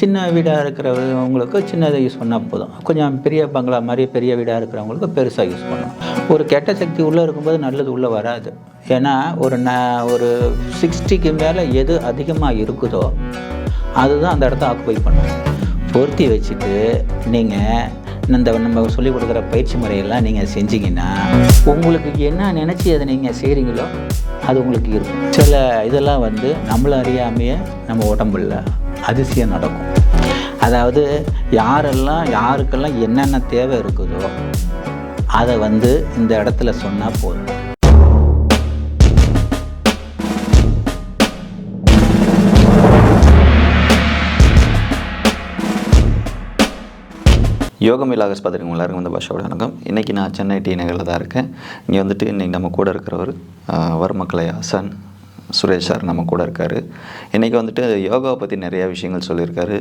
சின்ன வீடாக இருக்கிறவங்களுக்கு சின்னதை யூஸ் பண்ணால் போதும். கொஞ்சம் பெரிய பங்களா மாதிரி பெரிய வீடாக இருக்கிறவங்களுக்கு பெருசாக யூஸ் பண்ணணும் ஒரு கெட்ட சக்தி உள்ளே இருக்கும்போது நல்லது உள்ளே வராது. ஏன்னா ஒரு ந ஒரு சிக்ஸ்டிக்கு மேலே எது அதிகமாக இருக்குதோ அதுதான் அந்த இடத்த ஆக்குபை பண்ணும். பொருத்தி வச்சுட்டு நீங்கள் இந்த நம்ம சொல்லிக் கொடுக்குற பயிற்சி முறையெல்லாம் நீங்கள் செஞ்சீங்கன்னா உங்களுக்கு என்ன நினச்சி அதை நீங்கள் செய்கிறீங்களோ அது உங்களுக்கு இருக்கும். சில இதெல்லாம் வந்து நம்மளை அறியாமையே நம்ம உடம்புல அதிசயம் நடக்கும். அதாவது யாரெல்லாம் யாருக்கெல்லாம் என்னென்ன தேவை இருக்குதோ அதை வந்து இந்த இடத்துல சொன்னால் போதும். யோகம் இலாகஸ் பார்த்துருக்கோம் எல்லாருக்கும் வந்து பாஷாவோட வணக்கம். இன்றைக்கி நான் சென்னை டி நகரில் தான் இருக்கேன். இங்கே வந்துட்டு இன்றைக்கி நம்ம கூட இருக்கிறவர் ஆஹ், வர்மக்கலை ஹசன் சுரேஷ் சார் நம்ம கூட இருக்கார். இன்றைக்கி வந்துட்டு யோகாவை பற்றி நிறைய விஷயங்கள் சொல்லியிருக்காரு.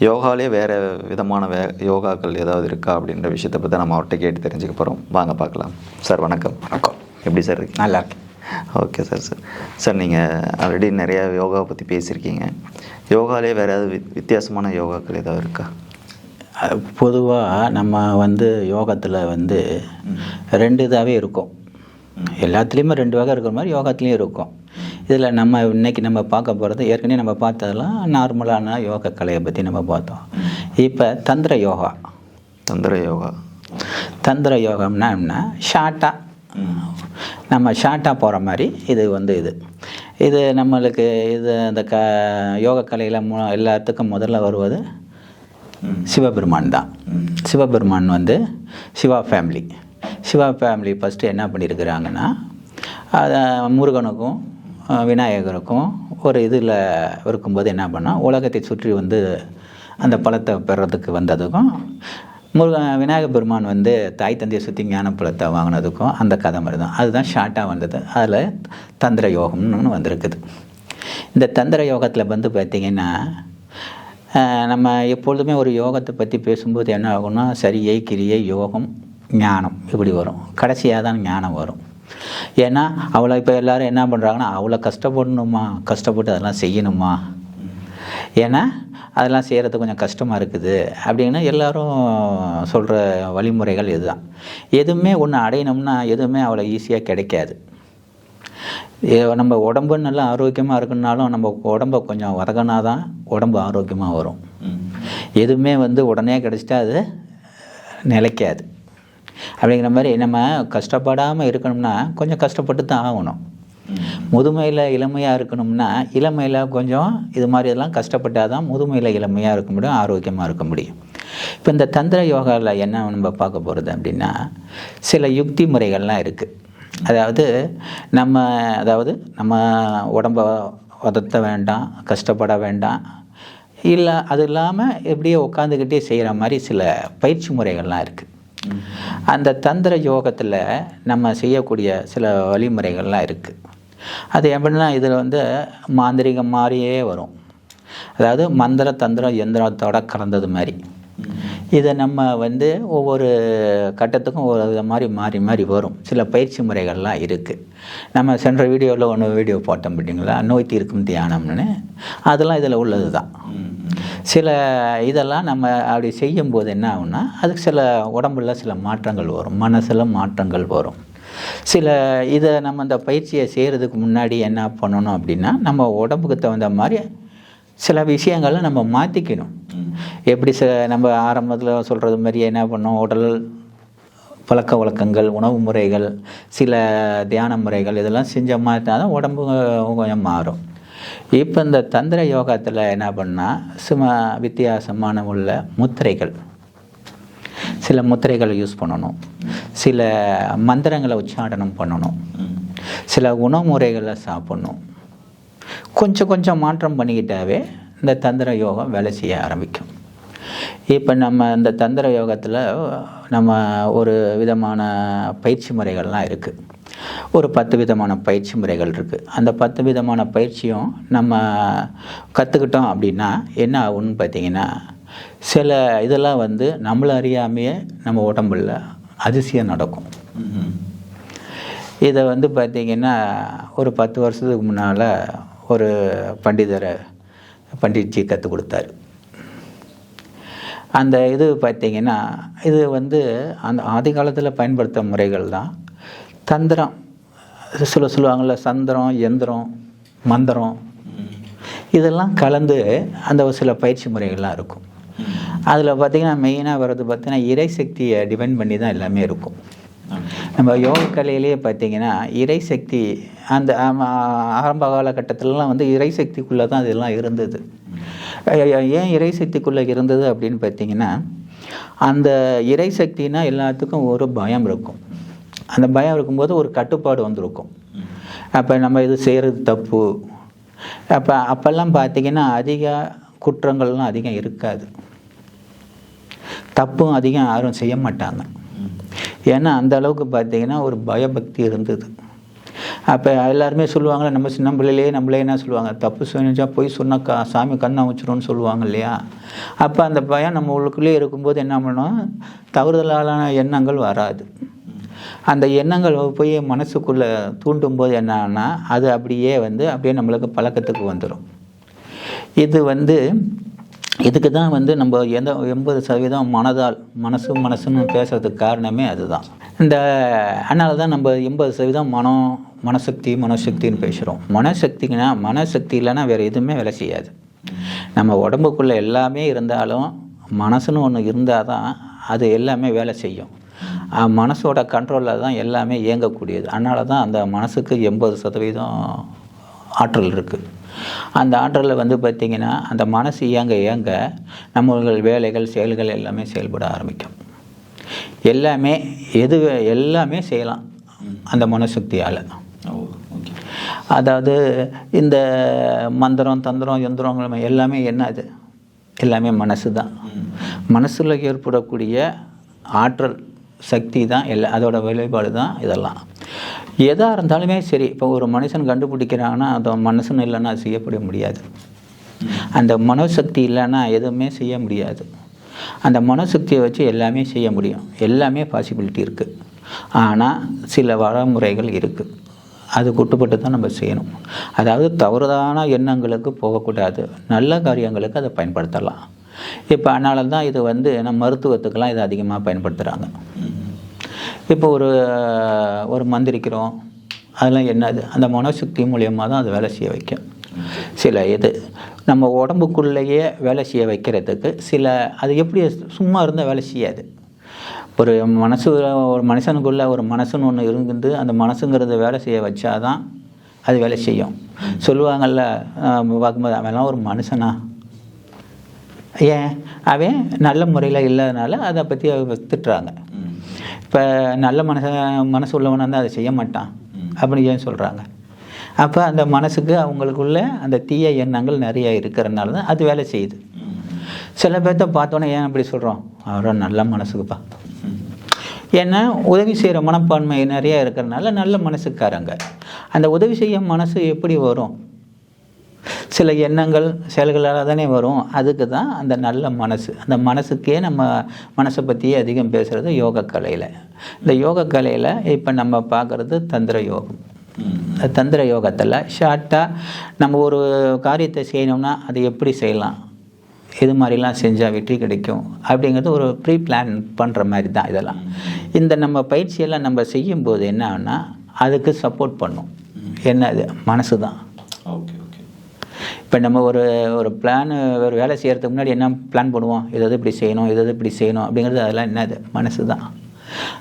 யோகாலே வேறு விதமான வே யோகாக்கள் ஏதாவது இருக்கா அப்படின்ற விஷயத்தை பற்றி நம்ம அவர்கிட்ட கேட்டு தெரிஞ்சுக்க போகிறோம் வாங்க பார்க்கலாம். சார் வணக்கம். வணக்கம். எப்படி சார் இருக்கீங்க? நல்லா இருக்கு ஓகே சார் சார். சார் நீங்கள் ஆல்ரெடி நிறைய யோகாவை பற்றி பேசியிருக்கீங்க. யோகாலே வேறு ஏதாவது வித்தியாசமான யோகாக்கள் ஏதாவது இருக்கா? பொதுவாக நம்ம வந்து யோகத்தில் வந்து ரெண்டு இதாகவே இருக்கும். எல்லாத்துலேயுமே ரெண்டு வகை இருக்கிற மாதிரி யோகத்துலேயும் இருக்கும். இதில் நம்ம இன்னைக்கு நம்ம பார்க்க போகிறது ஏற்கனவே நம்ம பார்த்ததெல்லாம் நார்மலான யோக கலையை பற்றி நம்ம பார்த்தோம். இப்போ தந்திர யோகா. தந்திர யோகா. தந்திர யோகம்னா என்ன? ஷார்ட்டாக நம்ம ஷார்ட்டாக போகிற மாதிரி இது வந்து இது. இது நம்மளுக்கு இது அந்த க யோக கலையில் மு எல்லாத்துக்கும் முதல்ல வருவது சிவபெருமான் தான். சிவபெருமான் வந்து Siva family Siva family first என்ன பண்ணியிருக்கிறாங்கன்னா அதை முருகனுக்கும் விநாயகருக்கும் ஒரு இதில் இருக்கும்போது என்ன பண்ணால் உலகத்தை சுற்றி வந்து அந்த பழத்தை பெறதுக்கு வந்ததுக்கும் முருக விநாயகர் பெருமான் வந்து தாய் தந்தையை சுற்றி ஞான பழத்தை வாங்கினதுக்கும் அந்த கதை மாதிரி தான் அதுதான் ஷார்ட்டாக வந்தது. அதில் தந்திர யோகம்னு வந்திருக்குது. இந்த தந்திர யோகத்தில் வந்து பார்த்திங்கன்னா நம்ம எப்பொழுதுமே ஒரு யோகத்தை பற்றி பேசும்போது என்ன ஆகும்னா சரியை கிரியை யோகம் ஞானம் இப்படி வரும். கடைசியாக தான் ஞானம் வரும். ஏன்னா அவளை இப்போ எல்லாரும் என்ன பண்ணுறாங்கன்னா அவ்வளோ கஷ்டப்படணுமா? கஷ்டப்பட்டு அதெல்லாம் செய்யணுமா? ஏன்னா அதெல்லாம் செய்கிறது கொஞ்சம் கஷ்டமாக இருக்குது அப்படின்னு எல்லாரும் சொல்கிற வழிமுறைகள் இதுதான். எதுவுமே ஒன்று அடையணும்னா எதுவுமே அவ்வளோ ஈஸியாக கிடைக்காது. நம்ம உடம்பு நல்லா ஆரோக்கியமாக இருக்குனாலும் நம்ம உடம்ப கொஞ்சம் வதங்கினா தான் உடம்பு ஆரோக்கியமாக வரும். எதுவுமே வந்து உடனே கிடச்சிட்டா அது நிலைக்காது. அப்படிங்கிற மாதிரி நம்ம கஷ்டப்படாமல் இருக்கணும்னா கொஞ்சம் கஷ்டப்பட்டு தான் ஆகணும். முதுமையில் இளமையாக இருக்கணும்னா இளமையில் கொஞ்சம் இது மாதிரி எல்லாம் கஷ்டப்பட்டால் தான் முதுமையில் இளமையாக இருக்க முடியும் ஆரோக்கியமாக இருக்க முடியும். இப்போ இந்த தந்திர யோகாவில் என்ன நம்ம பார்க்க போகிறது அப்படின்னா சில யுக்தி முறைகள்லாம் இருக்குது அதாவது நம்ம அதாவது நம்ம உடம்ப உதத்த வேண்டாம் கஷ்டப்பட வேண்டாம். இல்லை அது இல்லாமல் எப்படியோ உட்காந்துக்கிட்டே செய்கிற மாதிரி சில பயிற்சி முறைகள்லாம் இருக்குது அந்த தந்திர யோகத்தில் நம்ம செய்யக்கூடிய சில வழிமுறைகள்லாம் இருக்குது அது எப்படின்னா இதில் வந்து மாந்திரிகம் மாதிரியே வரும். அதாவது மந்திர தந்திரம் எந்திரத்தோட கலந்தது மாதிரி. இதை நம்ம வந்து ஒவ்வொரு கட்டத்துக்கும் ஒரு இது மாதிரி மாறி மாறி வரும். சில பயிற்சி முறைகள்லாம் இருக்குது நம்ம சென்ற வீடியோவில் ஒன்று வீடியோ போட்டோம் பார்த்தீங்களா நோய் தீர்க்கும் தியானம்னு. அதெல்லாம் இதில் உள்ளது தான் சில இதெல்லாம் நம்ம அப்படி செய்யும்போது என்ன ஆகும்னா அதுக்கு சில உடம்புல சில மாற்றங்கள் வரும். மனசில் மாற்றங்கள் வரும். சில இதை நம்ம இந்த பயிற்சியை செய்கிறதுக்கு முன்னாடி என்ன பண்ணணும் அப்படின்னா நம்ம உடம்புக்கு தகுந்த மாதிரி சில விஷயங்களை நம்ம மாற்றிக்கணும் எப்படி ச நம்ம ஆரம்பத்தில் சொல்கிறது மாதிரி என்ன பண்ணோம்? உடல் பழக்க வழக்கங்கள் உணவு முறைகள் சில தியான முறைகள் இதெல்லாம் செஞ்ச மாதிரி தான் உடம்பு கொஞ்சம் மாறும். இப்போ இந்த தந்திர யோகத்தில் என்ன பண்ணால் சும்மா வித்தியாசமான உள்ள முத்திரைகள். சில முத்திரைகளை யூஸ் பண்ணணும். சில மந்திரங்களை உச்சாடனம் பண்ணணும். சில உணவு முறைகளை சாப்பிடணும். கொஞ்சம் கொஞ்சம் மாற்றம் பண்ணிக்கிட்டாவே இந்த தந்திர யோகம் வேலை செய்ய ஆரம்பிக்கும். இப்போ நம்ம இந்த தந்திர யோகத்தில் நம்ம ஒரு விதமான பயிற்சி முறைகள்லாம் இருக்குது ஒரு பத்து விதமான பயிற்சி முறைகள் இருக்குது அந்த பத்து விதமான பயிற்சியும் நம்ம கற்றுக்கிட்டோம் அப்படின்னா என்ன ஆகும்னு பார்த்தீங்கன்னா சில இதெல்லாம் வந்து நம்மளை அறியாமையே நம்ம உடம்புல அதிசயம் நடக்கும். இதை வந்து பார்த்திங்கன்னா ஒரு பத்து வருஷத்துக்கு முன்னால் ஒரு பண்டிதரை பண்டிட்ஜி கற்றுக் கொடுத்தாரு. அந்த இது பார்த்திங்கன்னா இது வந்து அந்த ஆதி காலத்தில் பயன்படுத்த முறைகள் தான். தந்திரம். சில சொல்லுவாங்கள்ல சந்திரம் எந்திரம் மந்திரம். இதெல்லாம் கலந்து அந்த ஒரு சில பயிற்சி முறைகள்லாம் இருக்கும். அதில் பார்த்திங்கன்னா மெயினாக வர்றது பார்த்திங்கன்னா இறை சக்தியை டிபெண்ட் பண்ணி தான் எல்லாமே இருக்கும். நம்ம யோக கலையிலேயே பார்த்தீங்கன்னா இறை சக்தி அந்த ஆரம்ப காலகட்டத்திலலாம் வந்து இறை சக்திக்குள்ளே தான் இதெல்லாம் இருந்தது. ஏன் இறை சக்திக்குள்ளே இருந்தது அப்படின்னு பார்த்தீங்கன்னா அந்த இறை சக்தினா எல்லாத்துக்கும் ஒரு பயம் இருக்கும். அந்த பயம் இருக்கும்போது ஒரு கட்டுப்பாடு வந்திருக்கும். அப்போ நம்ம இது செய்கிறது தப்பு. அப்போ அப்போல்லாம் பார்த்தீங்கன்னா அதிக குற்றங்கள்லாம் அதிகம் இருக்காது. தப்பும் அதிகம் யாரும் செய்ய மாட்டாங்க. ஏன்னா அந்த அளவுக்கு பார்த்தீங்கன்னா ஒரு பயபக்தி இருந்தது. அப்போ எல்லாருமே சொல்லுவாங்களே நம்ம சின்ன பிள்ளையிலே நம்மளே என்ன சொல்லுவாங்க? தப்பு செஞ்சா போய் சொன்னால் கா சாமி கண்ணை அமைச்சிரும்னு சொல்லுவாங்க இல்லையா? அப்போ அந்த பயம் நம்ம உள்ளுக்குள்ளே இருக்கும்போது என்ன பண்ணோம்? தவறுதலான எண்ணங்கள் வராது. அந்த எண்ணங்கள் போய் மனசுக்குள்ளே தூண்டும் போது என்னன்னா அது அப்படியே வந்து அப்படியே நம்மளுக்கு பழக்கத்துக்கு வந்துடும் இது வந்து இதுக்கு தான் வந்து நம்ம எந்த எண்பது சதவீதம் மனதால் மனசு மனசுன்னு பேசுகிறதுக்கு காரணமே அதுதான். இந்த அதனால தான் நம்ம எண்பது சதவீதம் மனம் மனசக்தி மனசக்தின்னு பேசுகிறோம் மனசக்திங்கன்னா மனசக்தி இல்லைன்னா வேறு எதுவுமே வேலை செய்யாது. நம்ம உடம்புக்குள்ளே எல்லாமே இருந்தாலும் மனசுன்னு ஒன்று இருந்தால் தான் அது எல்லாமே வேலை செய்யும். மனசோட கண்ட்ரோலில் தான் எல்லாமே இயங்கக்கூடியது. அதனால தான் அந்த மனசுக்கு எண்பது சதவீதம் ஆற்றல் இருக்குது அந்த ஆற்றலில் வந்து பார்த்திங்கன்னா அந்த மனசு இயங்க இயங்க நம்மளுடைய வேலைகள் செயல்கள் எல்லாமே செயல்பட ஆரம்பிக்கும். எல்லாமே எது எல்லாமே செய்யலாம் அந்த மனசக்தியால். அதாவது இந்த மந்திரம் தந்திரம் யந்திரம் எல்லாமே என்னது? எல்லாமே மனசு தான். மனசில் ஏற்படக்கூடிய ஆற்றல் சக்தி தான் எல்லா அதோட வெளிப்பாடு தான் இதெல்லாம். எதாக இருந்தாலுமே சரி இப்போ ஒரு மனுஷன் கண்டுபிடிக்கிறாங்கன்னா அந்த மனுஷன் இல்லைன்னா செய்யப்பட முடியாது. அந்த மனோசக்தி இல்லைன்னா எதுவுமே செய்ய முடியாது. அந்த மனோசக்தியை வச்சு எல்லாமே செய்ய முடியும். எல்லாமே பாசிபிலிட்டி இருக்குது ஆனால் சில வழிமுறைகள் இருக்குது அதுக்கு உட்பட்டு தான் நம்ம செய்யணும். அதாவது தவறுதான எண்ணங்களுக்கு போகக்கூடாது. நல்ல காரியங்களுக்கு அதை பயன்படுத்தலாம். இப்போ அதனால தான் இது வந்து நம்ம மருத்துவத்துக்கெல்லாம் இதை அதிகமாக பயன்படுத்துகிறாங்க இப்போ ஒரு ஒரு மந்திரிக்கிறோம் அதெல்லாம் என்னது? அந்த மனோசக்தி மூலியமாக தான் அது வேலை செய்ய வைக்கும். சில இது நம்ம உடம்புக்குள்ளேயே வேலை செய்ய வைக்கிறதுக்கு சில அது எப்படி சும்மா இருந்தால் வேலை செய்யாது. ஒரு மனசு ஒரு மனுஷனுக்குள்ளே ஒரு மனசுன்னு ஒன்று இருந்து அந்த மனசுங்கிறத வேலை செய்ய வச்சாதான் அது வேலை செய்யும். சொல்லுவாங்கள்ல பார்க்கும்போது அவெல்லாம் ஒரு மனுஷனா? ஏன்? அவன் நல்ல முறையில் இல்லாதனால அதை பற்றி திட்டுறாங்க இப்போ நல்ல மனச மனசு உள்ளவனாக இருந்தால் அதை செய்ய மாட்டான். அப்படின்னு ஏன் சொல்கிறாங்க அப்போ அந்த மனசுக்கு அவங்களுக்குள்ள அந்த தீய எண்ணங்கள் நிறைய இருக்கிறனால தான் அது வேலை செய்யுது. சில பேர்த்த பார்த்தோன்னே ஏன் அப்படி சொல்கிறோம் அவரோட நல்ல மனசுக்குப்பா ஏன்னா உதவி செய்கிற மனப்பான்மை நிறைய இருக்கிறனால நல்ல மனசுக்காரங்க. அந்த உதவி செய்ய மனசு எப்படி வரும்? சில எண்ணங்கள் செயல்களால் தானே வரும். அதுக்கு தான் அந்த நல்ல மனசு. அந்த மனசுக்கே நம்ம மனசை பற்றியே அதிகம் பேசுகிறது யோக கலையில். இந்த யோக கலையில் இப்போ நம்ம பார்க்குறது தந்திர யோகம். தந்திர யோகத்தில் ஷார்ட்டாக நம்ம ஒரு காரியத்தை செய்யணும்னா அதை எப்படி செய்யலாம்? இது மாதிரிலாம் செஞ்சால் வெற்றி கிடைக்கும். அப்படிங்கிறது ஒரு ப்ரீ பிளான் பண்ணுற மாதிரி தான் இதெல்லாம். இந்த நம்ம பயிற்சியெல்லாம் நம்ம செய்யும்போது என்ன ஆகும்னா அதுக்கு சப்போர்ட் பண்ணும். என்ன அது? மனசு தான். ஓகே இப்போ நம்ம ஒரு ஒரு பிளான் ஒரு வேலை செய்கிறதுக்கு முன்னாடி என்ன பிளான் பண்ணுவோம் இதை இப்படி செய்யணும்? இதை இது இப்படி செய்யணும்? அப்படிங்கிறது அதெல்லாம் என்னது? மனசு தான்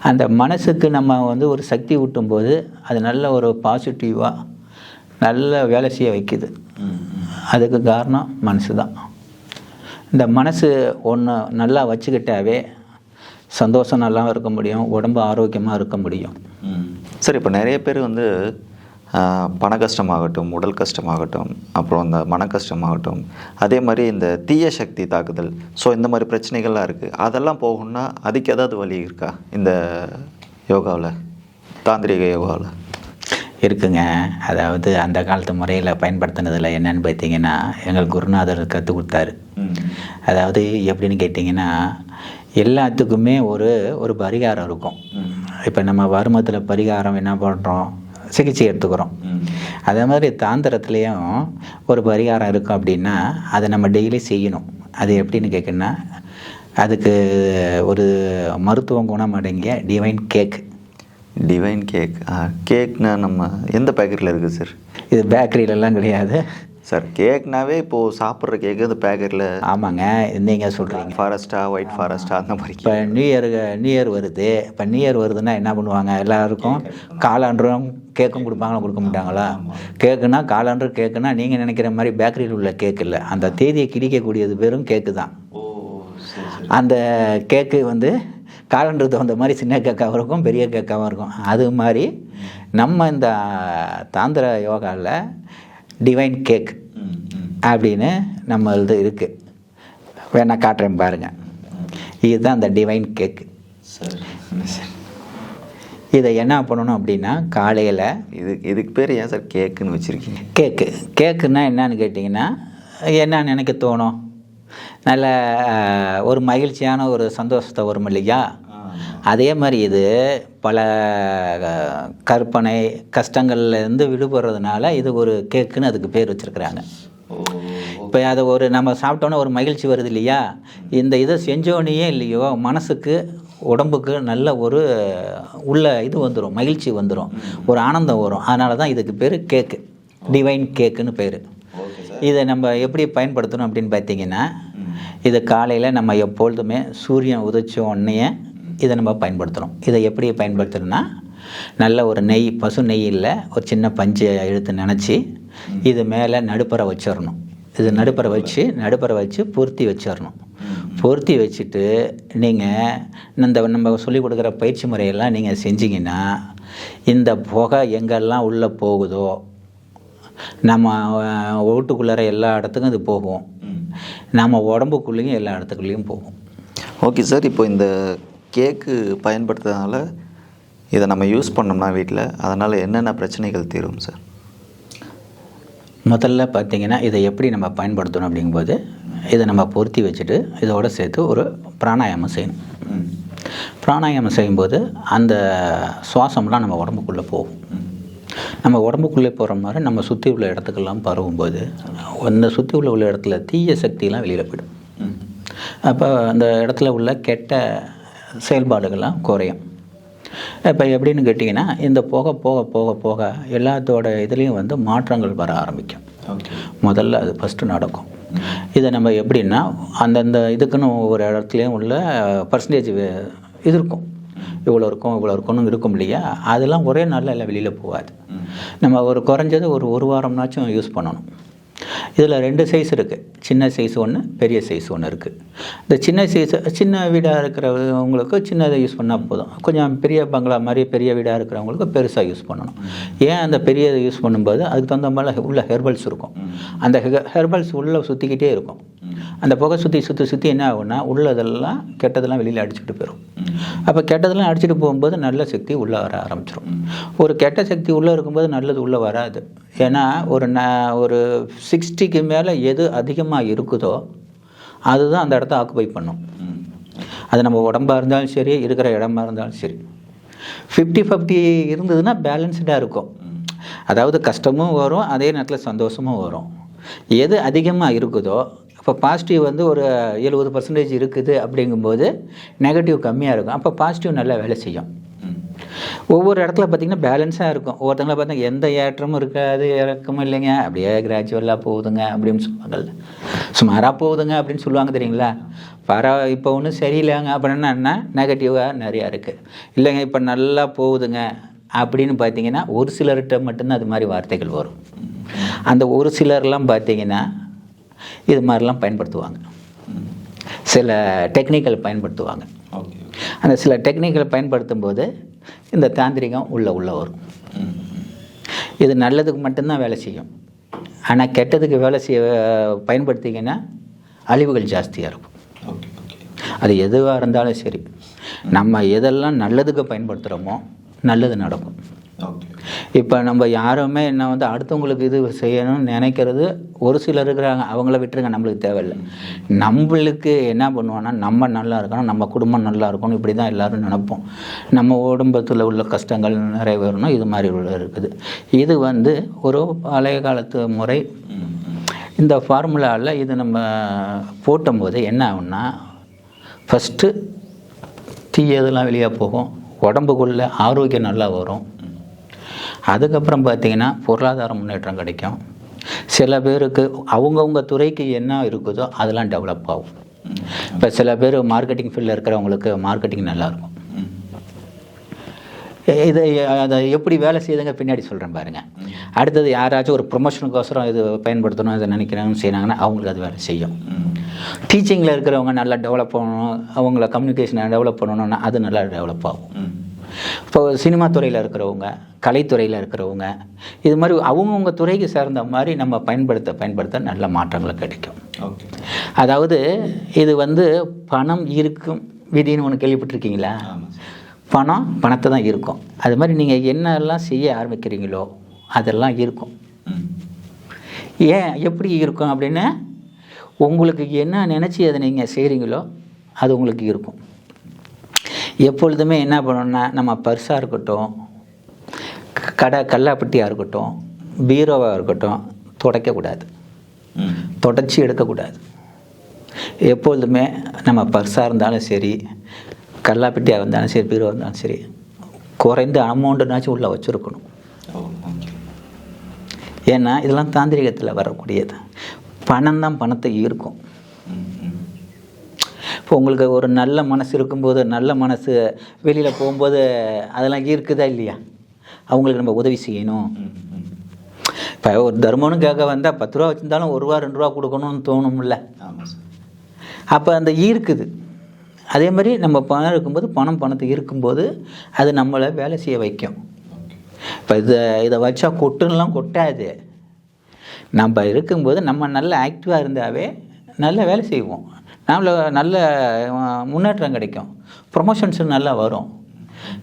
அந்த மனசுக்கு நம்ம வந்து ஒரு சக்தி ஊட்டும்போது அது நல்ல ஒரு பாசிட்டிவாக நல்ல வேலை செய்ய வைக்குது. அதுக்கு காரணம் மனசு தான் இந்த மனசு ஒன்று நல்லா வச்சுக்கிட்டாவே சந்தோஷம் நல்லா இருக்க முடியும். உடம்பு ஆரோக்கியமாக இருக்க முடியும். சரி இப்போ நிறைய பேர் வந்து பண கஷ்டமாகட்டும் உடல் கஷ்டமாகட்டும் அப்புறம் இந்த மன கஷ்டமாகட்டும் அதே மாதிரி இந்த தீய சக்தி தாக்குதல். ஸோ இந்த மாதிரி பிரச்சனைகள்லாம் இருக்குது அதெல்லாம் போகணும்னா அதுக்கு ஏதாவது வழி இருக்கா? இந்த யோகாவில் தாந்திரிக யோகாவில்? இருக்குங்க. அதாவது அந்த காலத்து முறையில் பயன்படுத்தினதில் என்னன்னு பார்த்தீங்கன்னா எங்கள் குருநாதர் கற்றுக் கொடுத்தாரு. அதாவது எப்படின்னு கேட்டிங்கன்னா எல்லாத்துக்குமே ஒரு ஒரு பரிகாரம் இருக்கும். இப்போ நம்ம வருமத்தில் பரிகாரம் என்ன பண்ணுறோம் சிகிச்சை எடுத்துக்கிறோம். அதே மாதிரி தாந்திரத்துலேயும் ஒரு பரிகாரம் இருக்கும் அப்படின்னா அதை நம்ம டெய்லி செய்யணும். அது எப்படின்னு கேட்குன்னா அதுக்கு ஒரு மருத்துவ குணம் அடங்கிய டிவைன் கேக் டிவைன் கேக் கேக்னா நம்ம எந்த பேக்கெட்டில் இருக்குது சார் இது பேக்கரியிலலாம் கிடையாது. சார் கேக்னாவே இப்போது சாப்பிட்ற கேக்கு அந்த பேக்கெட்டில் ஆமாங்க. நீங்கள் சொல்கிறீங்க ஃபாரஸ்டா ஒயிட் ஃபாரஸ்டா அந்த மாதிரி இப்போ நியூ இயர் நியூ இயர் வருது. இப்போ நியூ இயர் வருதுன்னா என்ன பண்ணுவாங்க? எல்லாருக்கும் காலாண்டரும் கேக்கும் கொடுப்பாங்களா கொடுக்க மாட்டாங்களா? கேக்குனா காலாண்டர் கேக்குனா நீங்கள் நினைக்கிற மாதிரி பேக்கரியில் உள்ள கேக் இல்லை. அந்த தேதியை கிடிக்கக்கூடியது வெறும் கேக்கு தான். அந்த கேக்கு வந்து காலண்டருக்கு தகுந்த மாதிரி சின்ன கேக்காகவும் இருக்கும் பெரிய கேக்காகவும் இருக்கும். அது மாதிரி நம்ம இந்த தாந்திர யோகாவில் டிவைன் கேக் அப்படின்னு நம்மளது இருக்குது வேணா காட்டுறேன் பாருங்கள் இதுதான் அந்த டிவைன் கேக் இதை என்ன பண்ணணும் அப்படின்னா காலையில் இது இதுக்கு பேர் ஏன் சார் கேக்குன்னு வச்சுருக்கீங்க? கேக்கு கேக்குன்னா என்னன்னு கேட்டிங்கன்னா என்ன நினைக்க தோணும்? நல்ல ஒரு மகிழ்ச்சியான ஒரு சந்தோஷத்தை வரும் இல்லையா? அதே மாதிரி இது பல கற்பனை கஷ்டங்கள்லேருந்து விடுபடுறதுனால இது ஒரு கேக்குன்னு அதுக்கு பேர் வச்சுருக்குறாங்க. இப்போ அதை ஒரு நம்ம சாப்பிட்டோன்னே ஒரு மகிழ்ச்சி வருது இல்லையா? இந்த இதை செஞ்சோனையே இல்லையோ மனசுக்கு உடம்புக்கு நல்ல ஒரு உள்ள இது வந்துடும் மகிழ்ச்சி வந்துடும் ஒரு ஆனந்தம் வரும். அதனால தான் இதுக்கு பேர் கேக்கு. டிவைன் கேக்குன்னு பேர். இதை நம்ம எப்படி பயன்படுத்தணும் அப்படின்னு பார்த்தீங்கன்னா இது காலையில் நம்ம எப்பொழுதுமே சூரியன் உதிச்ச உடனே இதை நம்ம பயன்படுத்துகிறோம் இதை எப்படி பயன்படுத்துகிறோன்னா நல்ல ஒரு நெய் பசு நெய் இல்லை ஒரு சின்ன பஞ்சை இழுத்து நினச்சி இது மேலே நடுப்பறை வச்சிடணும் இது நடுப்பறை வச்சு நடுப்பறை வச்சு பொருத்தி வச்சிடணும் பொருத்தி வச்சுட்டு நீங்கள் இந்த நம்ம சொல்லிக் கொடுக்குற பயிற்சி முறையெல்லாம் நீங்கள் செஞ்சீங்கன்னா இந்த புகை எங்கெல்லாம் உள்ளே போகுதோ நம்ம வீட்டுக்குள்ளார எல்லா இடத்துக்கும் இது போகும். நம்ம உடம்புக்குள்ளேயும் எல்லா இடத்துக்குள்ளேயும் போகும். ஓகே சார் இப்போ இந்த கேக்கு பயன்படுத்துறதுனால இதை நம்ம யூஸ் பண்ணோம்னா வீட்டில் அதனால் என்னென்ன பிரச்சனைகள் தீரும் சார் முதல்ல பார்த்தீங்கன்னா இதை எப்படி நம்ம பயன்படுத்தணும் அப்படிங்கும்போது இதை நம்ம பொருத்தி வச்சுட்டு இதோட சேர்த்து ஒரு பிராணாயாமம் செய்யணும். பிராணாயாமம் செய்யும்போது அந்த சுவாசம்லாம் நம்ம உடம்புக்குள்ளே போகும். நம்ம உடம்புக்குள்ளே போகிற மாதிரி நம்ம சுற்றி உள்ள இடத்துக்கெல்லாம் பரவும்போது அந்த சுற்றி உள்ள உள்ள இடத்துல தீய சக்தியெல்லாம் வெளியில் போயிடும். அப்போ அந்த இடத்துல உள்ள கெட்ட செயல்பாடுகள்லாம் குறையும். இப்போ எப்படின்னு கேட்டிங்கன்னா இந்த போக போக போக போக எல்லாத்தோட இதுலேயும் வந்து மாற்றங்கள் வர ஆரம்பிக்கும். முதல்ல அது ஃபஸ்ட்டு நடக்கும். இதை நம்ம எப்படின்னா அந்தந்த இதுக்குன்னு ஒவ்வொரு இடத்துலையும் உள்ள பர்சன்டேஜ் இது இருக்கும். இவ்வளோ இருக்கும் இவ்வளோ இருக்கும்னு இருக்கும் இல்லையா? அதெல்லாம் ஒரே நாளில் எல்லாம் வெளியில் போகாது. நம்ம ஒரு குறைஞ்சது ஒரு ஒரு வாரம்னாச்சும் யூஸ் பண்ணணும். இதில் ரெண்டு சைஸ் இருக்குது சின்ன சைஸ் ஒன்று பெரிய சைஸ் ஒன்று இருக்குது இந்த சின்ன சைஸ் சின்ன வீடாக இருக்கிறவங்களுக்கு சின்னதை யூஸ் பண்ணால் போதும். கொஞ்சம் பெரிய பங்களா மாதிரி பெரிய வீடாக இருக்கிறவங்களுக்கு பெருசாக யூஸ் பண்ணணும். ஏன் அந்த பெரியதை யூஸ் பண்ணும்போது அதுக்கு தகுந்த மாதிரி உள்ள ஹெர்பல்ஸ் இருக்கும். அந்த ஹெர்பல்ஸ் உள்ளே சுற்றிக்கிட்டே இருக்கும். அந்த புகை சுற்றி சுற்றி சுற்றி என்ன ஆகும்னா உள்ளதெல்லாம் கெட்டதெல்லாம் வெளியில் அடிச்சுட்டு போயிடும் அப்போ கெட்டதெல்லாம் அடிச்சுட்டு போகும்போது நல்ல சக்தி உள்ளே வர ஆரம்பிச்சிடும் ஒரு கெட்ட சக்தி உள்ளே இருக்கும்போது நல்லது உள்ளே வராது. ஏன்னா ஒரு ந ஒரு சிக்ஸ்டிக்கு மேலே எது அதிகமாக இருக்குதோ அதுதான் அந்த இடத்த ஆக்குபை பண்ணும். அது நம்ம உடம்பாக இருந்தாலும் சரி இருக்கிற இடமா இருந்தாலும் சரி. ஃபிஃப்டி ஃபிஃப்டி இருந்ததுன்னா பேலன்ஸ்டாக இருக்கும். அதாவது கஷ்டமும் வரும் அதே நேரத்தில் சந்தோஷமும் வரும். எது அதிகமாக இருக்குதோ இப்போ பாசிட்டிவ் வந்து ஒரு எழுபது பர்சன்டேஜ் இருக்குது அப்படிங்கும்போது நெகட்டிவ் கம்மியாக இருக்கும். அப்போ பாசிட்டிவ் நல்லா வேலை செய்யும். ஒவ்வொரு இடத்துல பார்த்திங்கன்னா பேலன்ஸாக இருக்கும். ஒவ்வொருத்தங்கள பார்த்தா எந்த ஏற்றமும் இருக்காது இறக்கமும் இல்லைங்க. அப்படியே கிராஜுவலாக போகுதுங்க அப்படின்னு சொல்லுவாங்கல்ல. சுமாராக போகுதுங்க அப்படின்னு சொல்லுவாங்க தெரியுங்களா? பரவ இப்போ ஒன்றும் சரியில்லைங்க அப்படின்னா என்ன? நெகட்டிவாக நிறையா இருக்குது இல்லைங்க இப்போ நல்லா போகுதுங்க அப்படின்னு பார்த்தீங்கன்னா ஒரு சிலர்கிட்ட மட்டும்தான் அது மாதிரி வார்த்தைகள் வரும். அந்த ஒரு சிலர்லாம் பார்த்தீங்கன்னா இது மாதிரிலாம் பயன்படுத்துவாங்க. சில டெக்னிக்கல் பயன்படுத்துவாங்க. அந்த சில டெக்னிக்கல் பயன்படுத்தும் போது இந்த தாந்திரிகம் உள்ளே உள்ளே வரும். இது நல்லதுக்கு மட்டும்தான் வேலை செய்யும். ஆனால் கெட்டதுக்கு வேலை செய்ய பயன்படுத்திங்கன்னா அழிவுகள் ஜாஸ்தியாக இருக்கும். அது எதுவாக இருந்தாலும் சரி. நம்ம எதெல்லாம் நல்லதுக்கு பயன்படுத்துகிறோமோ நல்லது நடக்கும். இப்போ நம்ம யாருமே என்ன வந்து அடுத்தவங்களுக்கு இது செய்யணும்னு நினைக்கிறது ஒரு சிலர் இருக்கிறாங்க அவங்கள விட்டுருங்க நம்மளுக்கு தேவையில்லை. நம்மளுக்கு என்ன பண்ணுவோன்னா நம்ம நல்லா இருக்கணும் நம்ம குடும்பம் நல்லா இருக்கணும் இப்படி தான் எல்லோரும் நினைப்போம். நம்ம குடும்பத்தில் உள்ள கஷ்டங்கள் நிறைவேறணும் இது மாதிரி உள்ள இருக்குது. இது வந்து ஒரு பழைய காலத்து முறை. இந்த ஃபார்முலாவில் இது நம்ம போட்டும்போது என்ன ஆகுன்னா ஃபஸ்ட்டு தீயதெல்லாம் வெளியே போகும் உடம்புக்குள்ளே ஆரோக்கியம் நல்லா வரும். அதுக்கப்புறம் பார்த்தீங்கன்னா பொருளாதார முன்னேற்றம் கிடைக்கும். சில பேருக்கு அவங்கவுங்க துறைக்கு என்ன இருக்குதோ அதெல்லாம் டெவலப் ஆகும். இப்போ சில பேர் மார்க்கெட்டிங் ஃபீல்டில் இருக்கிறவங்களுக்கு மார்க்கெட்டிங் நல்லாயிருக்கும். இதை அதை எப்படி வேலை செய்யுதுங்க பின்னாடி சொல்கிறேன் பாருங்கள் அடுத்தது யாராச்சும் ஒரு ப்ரொமோஷனுக்கோசரம் இது பயன்படுத்தணும் இதை நினைக்கிறாங்கன்னு செய்கிறாங்கன்னா அவங்களுக்கு அது வேலை செய்யும். டீச்சிங்கில் இருக்கிறவங்க நல்லா டெவலப் பண்ணணும் அவங்கள கம்யூனிகேஷனை டெவலப் பண்ணணும்னா அது நல்லா டெவலப் ஆகும். இப்போ சினிமா துறையில் இருக்கிறவங்க கலைத்துறையில் இருக்கிறவங்க இது மாதிரி அவங்கவுங்க துறைக்கு சார்ந்த மாதிரி நம்ம பயன்படுத்த பயன்படுத்த நல்ல மாற்றங்கள் கிடைக்கும். அதாவது இது வந்து பணம் இருக்கும் விதின்னு ஒன்று கேள்விப்பட்டிருக்கீங்களா? பணம் பணத்தை தான் இருக்கும். அது மாதிரி நீங்கள் என்னெல்லாம் செய்ய ஆரம்பிக்கிறீங்களோ அதெல்லாம் இருக்கும். ஏன் எப்படி இருக்கும் அப்படின்னு? உங்களுக்கு என்ன நினச்சி அதை நீங்கள் செய்கிறீங்களோ அது உங்களுக்கு இருக்கும். எப்பொழுதுமே என்ன பண்ணணும்னா நம்ம பர்ஸாக இருக்கட்டும் கடை கல்லாப்பட்டியாக இருக்கட்டும் பீரோவாக இருக்கட்டும் துடைக்கக்கூடாது. தொடச்சி எடுக்கக்கூடாது. எப்பொழுதுமே நம்ம பர்ஸாக இருந்தாலும் சரி கல்லாப்பட்டியாக இருந்தாலும் சரி பீரோ இருந்தாலும் சரி குறைந்த அமௌண்ட்டுனாச்சும் உள்ளே வச்சுருக்கணும். ஏன்னா இதெல்லாம் தாந்திரிகத்தில் வரக்கூடியது. பணம் தான் பணத்தை ஈர்க்கும். இப்போ உங்களுக்கு ஒரு நல்ல மனசு இருக்கும்போது நல்ல மனசு வெளியில் போகும்போது அதெல்லாம் ஈர்க்குதா இல்லையா? அவங்களுக்கு நம்ம உதவி செய்யணும். இப்போ ஒரு தர்மம்னு கேட்க வந்தால் பத்து ரூபா வச்சுருந்தாலும் ஒரு ரூபா ரெண்டு ரூபா கொடுக்கணும்னு தோணும்ல. அப்போ அந்த ஈர்க்குது. அதே மாதிரி நம்ம பணம் இருக்கும்போது பணம் பணத்தை இருக்கும்போது அது நம்மளை வேலை செய்ய வைக்கும். இப்போ இதை இதை வச்சா கொட்டுன்னெலாம் கொட்டாது. நம்ம இருக்கும்போது நம்ம நல்ல ஆக்டிவாக இருந்தாவே நல்ல வேலை செய்வோம். நம்மள நல்ல முன்னேற்றம் கிடைக்கும். ப்ரொமோஷன்ஸ் நல்லா வரும்.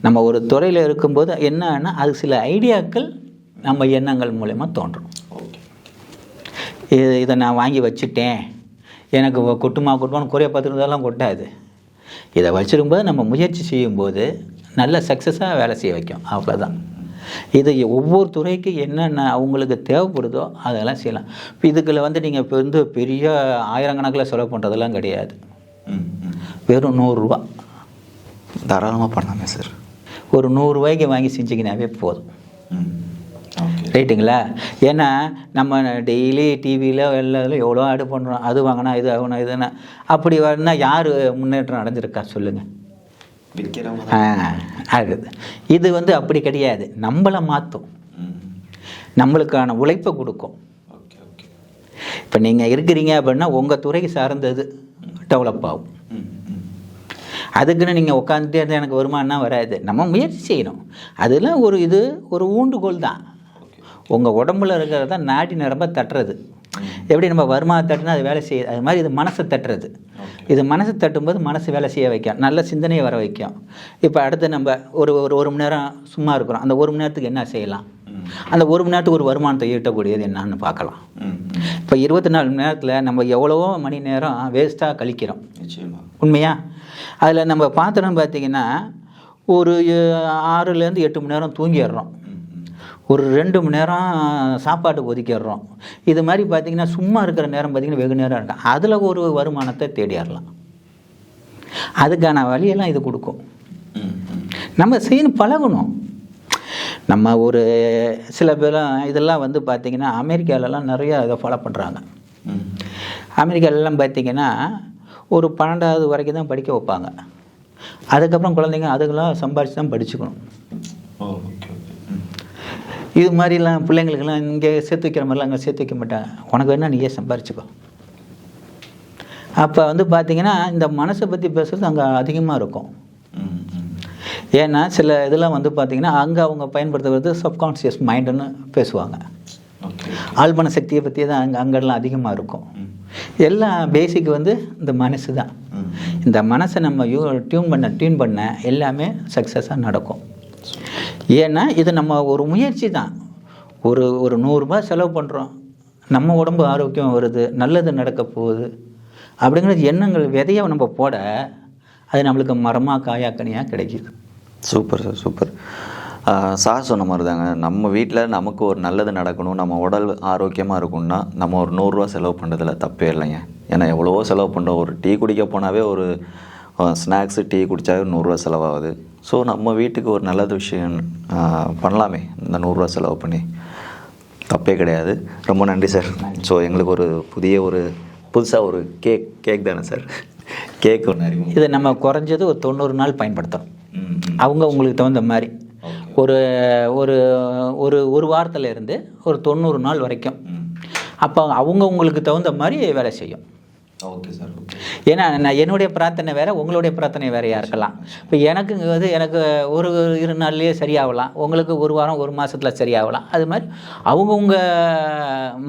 நம்ம ஒரு துறையில் இருக்கும்போது என்னன்னா அது சில ஐடியாக்கள் நம்ம எண்ணங்கள் மூலயமா தோன்றும். இது இதை நான் வாங்கி வச்சுட்டேன். எனக்கு வ- கொட்டுமா கொட்டுமான்னு குறைய பார்த்துருந்தாலும் கொட்டாது. இதை வச்சிருக்கும்போது நம்ம முயற்சி செய்யும்போது நல்ல சக்ஸஸாக வேலை செய்ய வைக்கும். அவ்வளோதான் இது ஒவ்வொரு துறைக்கு என்னென்ன அவங்களுக்கு தேவைப்படுதோ அதெல்லாம் செய்யலாம். இப்போ இதுக்குள்ள வந்து நீங்கள் இப்போ வந்து பெரிய ஆயிரக்கணக்கில் செலவு பண்ணுறதெல்லாம் கிடையாது. வெறும் நூறுரூவா. தாராளமாக பண்ணலாமே சார் ஒரு நூறுரூவாய்க்கு வாங்கி செஞ்சிங்கனாவே போதும். ரைட்டுங்களா? ஏன்னா நம்ம டெய்லி டிவியில் எல்லாத்துலையும் எவ்வளோ ஆடு பண்ணுறோம். அது வாங்கினா இது ஆகணும் இதுனா அப்படி வரனா யார் முன்னேற்றம் அடைஞ்சிருக்கா? சொல்லுங்கள் ஆகுது இது வந்து அப்படி கிடையாது. நம்மளை மாற்றும் நம்மளுக்கான உழைப்பை கொடுக்கும். Okay okay. இப்போ நீங்கள் இருக்கிறீங்க அப்படின்னா உங்கள் துறைக்கு சார்ந்தது டெவலப் ஆகும். அதுக்குன்னு நீங்கள் உட்காந்துட்டே இருந்தால் எனக்கு வருமானம் வராது. நம்ம முயற்சி செய்யணும். அதெல்லாம் ஒரு இது ஒரு ஊண்டுகோல் தான். உங்கள் உடம்புல இருக்கிறத தான் நாடி நரம்ப தட்டுறது. எப்படி நம்ம வருமானம் தட்டுனா அது வேலை செய்யுது அது மாதிரி இது மனசை தட்டுறது. இது மனசை தட்டும்போது மனசு வேலை செய்ய வைக்கும். நல்ல சிந்தனையை வர வைக்கும். இப்போ அடுத்து நம்ம ஒரு ஒரு ஒரு மணி நேரம் சும்மா இருக்கிறோம். அந்த ஒரு மணி நேரத்துக்கு என்ன செய்யலாம்? அந்த ஒரு மணி நேரத்துக்கு ஒரு வருமானத்தை ஈட்டக்கூடியது என்னன்னு பார்க்கலாம். இப்போ இருபத்தி நாலு மணி நேரத்தில் நம்ம எவ்வளவோ மணி நேரம் வேஸ்ட்டாக கழிக்கிறோம். உண்மையா? அதில் நம்ம பார்த்தோன்னு பார்த்தீங்கன்னா ஒரு ஆறுலேருந்து எட்டு மணி நேரம் தூங்கிடுறோம். ஒரு ரெண்டு மணி நேரம் சாப்பாட்டுக்கு ஒதுக்கிடுறோம். இது மாதிரி பார்த்தீங்கன்னா சும்மா இருக்கிற நேரம் பார்த்தீங்கன்னா வெகு நேரம் இருக்கும். அதில் ஒரு வருமானத்தை தேடிடலாம் அதுக்கான வழியெல்லாம் இது கொடுக்கும். நம்ம செய்யணும் பழகணும். நம்ம ஒரு சில பேரும் இதெல்லாம் வந்து பார்த்திங்கன்னா அமெரிக்காவிலலாம் நிறையா இதை ஃபாலோ பண்ணுறாங்க அமெரிக்காலலாம் பார்த்திங்கன்னா ஒரு பன்னெண்டாவது வரைக்கும் தான் படிக்க வைப்பாங்க. அதுக்கப்புறம் குழந்தைங்க அதுக்கெல்லாம் சம்பாரித்து தான் படிச்சுக்கணும். இது மாதிரிலாம் பிள்ளைங்களுக்கெல்லாம் இங்கே சேர்த்து வைக்கிற மாதிரிலாம் அங்கே சேர்த்து வைக்க மாட்டாங்க. உனக்கு வேணால் நீயே சம்பாரிச்சுக்கோ. அப்போ வந்து பார்த்தீங்கன்னா இந்த மனசை பற்றி பேசுறது அங்கே அதிகமாக இருக்கும். ஏன்னா சில இதெல்லாம் வந்து பார்த்தீங்கன்னா அங்கே அவங்க பயன்படுத்துறது சப்கான்ஷியஸ் மைண்டுன்னு பேசுவாங்க. ஆழ்மன சக்தியை பற்றி தான் அங்கே அங்கெல்லாம் அதிகமாக இருக்கும். ம் எல்லாம் பேசிக் வந்து இந்த மனசு தான். இந்த மனசை நம்ம யூ டியூன் பண்ண டியூன் பண்ண எல்லாமே சக்ஸஸாக நடக்கும். ஏன்னா இது நம்ம ஒரு முயற்சி தான். ஒரு ஒரு நூறுரூபா செலவு பண்ணுறோம் நம்ம உடம்பு ஆரோக்கியம் வருது நல்லது நடக்க போகுது. அப்படிங்கிறது எண்ணங்கள் விதையை நம்ம போட அது நம்மளுக்கு மரமாக காயா கனியாக கிடைக்கிது. Super sir super. சார் சொன்ன மாதிரி தாங்க. நம்ம வீட்டில் நமக்கு ஒரு நல்லது நடக்கணும் நம்ம உடல் ஆரோக்கியமாக இருக்கணும்னா நம்ம ஒரு நூறுரூவா செலவு பண்ணுறதுல தப்பே இல்லைங்க. ஏன்னா எவ்வளவோ செலவு பண்ணுறோம் ஒரு டீ குடிக்க போனாவே ஒரு ஸ்நாக்ஸு டீ குடித்தா நூறுரூவா செலவாகுது. ஸோ நம்ம வீட்டுக்கு ஒரு நல்லது விஷயம் பண்ணலாமே. இந்த நூறுரூவா செலவு பண்ணி. தப்பே கிடையாது. ரொம்ப நன்றி சார் ஸோ எங்களுக்கு ஒரு புதிய ஒரு புதுசாக ஒரு கேக் கேக் தானே சார் கேக் ஒன்று இது நம்ம குறைஞ்சது ஒரு தொண்ணூறு நாள் பயன்படுத்தணும். அவங்க உங்களுக்கு தகுந்த மாதிரி. ஒரு ஒரு ஒரு ஒரு வாரத்துல இருந்து ஒரு தொண்ணூறு நாள் வரைக்கும். அப்போ அவங்க உங்களுக்கு தகுந்த மாதிரி வேலை செய்யும். ஓகே சார் ஏன்னா நான் என்னுடைய பிரார்த்தனை வேற உங்களுடைய பிரார்த்தனை வேறையா இருக்கலாம். இப்போ எனக்கு வந்து எனக்கு ஒரு இரு நாள்லயே சரியாகலாம். உங்களுக்கு ஒரு வாரம் ஒரு மாசத்துல சரியாகலாம். அது மாதிரி அவங்கவுங்க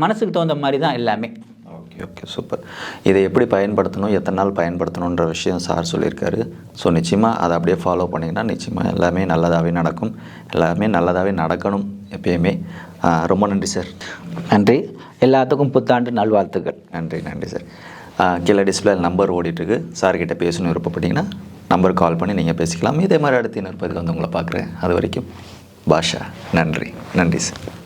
மனசுக்கு தகுந்த மாதிரி தான் எல்லாமே. Okay okay super. இதை எப்படி பயன்படுத்தணும் எத்தனை நாள் பயன்படுத்தணுன்ற விஷயம் சார் சொல்லியிருக்காரு. ஸோ நிச்சயமாக அதை அப்படியே ஃபாலோ பண்ணிங்கன்னா நிச்சயமாக எல்லாமே நல்லதாகவே நடக்கும். எல்லாமே நல்லதாகவே நடக்கணும் எப்பயுமே. ரொம்ப நன்றி சார். நன்றி. எல்லாத்துக்கும் புத்தாண்டு நல்வாழ்த்துக்கள். நன்றி நன்றி சார். கீழே டிஸ்பிளே நம்பர் ஓடிட்டுருக்கு. சார்கிட்ட பேசணும் விருப்பப்பட்டீங்கன்னா நம்பர் கால் பண்ணி நீங்கள் பேசிக்கலாம். இதே மாதிரி அடுத்து இன்னொரு பதில் வந்து உங்களை பார்க்குறேன். அது வரைக்கும் பாஷா. நன்றி. நன்றி சார்